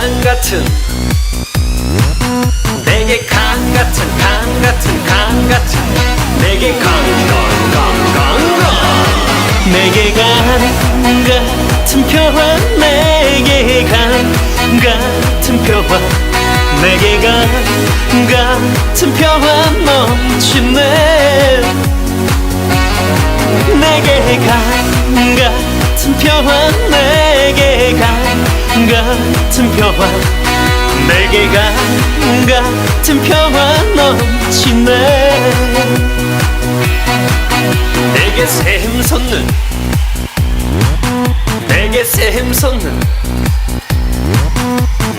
강 같은 내게 강 같은 강 같은 강 같은 내게 강강강강강. 내게 강 같은 표화 내게 강 같은 표화 내게 강 같은 표화 넘치네 내게 강 같은 표화 내게 강 평화 강 같은 평화 넘치네 내게 샘솟는 내게 샘솟는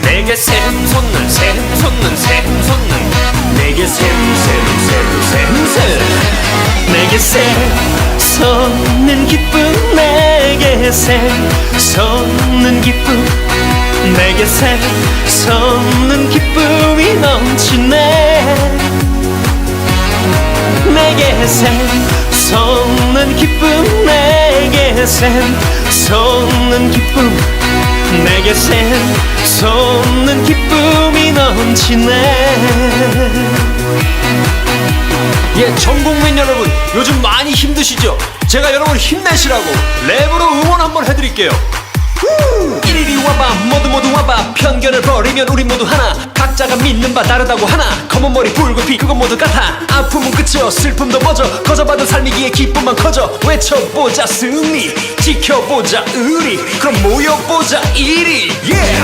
내게 샘솟는 샘솟는 샘솟는 내게 샘샘샘샘샘 내게 샘솟는 기쁨 내게 샘솟는 기쁨 샘솟는 기쁨이 넘치네 내게 샘솟는 기쁨 내게 샘솟는 기쁨 내게 샘솟는 기쁨이 넘치네 예, 전 국민 여러분, 요즘 많이 힘드시죠? 제가 여러분 힘내시라고 랩으로 응원 한번 해드릴게요. 이 편견을 버리면 우리 모두 하나. 각자가 믿는 바 다르다고 하나. 검은 머리 붉은 피 그건 모두 같아. 아픔은 끝이여, 슬픔도 멎어. 거저받은 삶이기에 기쁨만 커져. 외쳐보자 승리, 지켜보자 의리. 그럼 모여보자 일이. Yeah.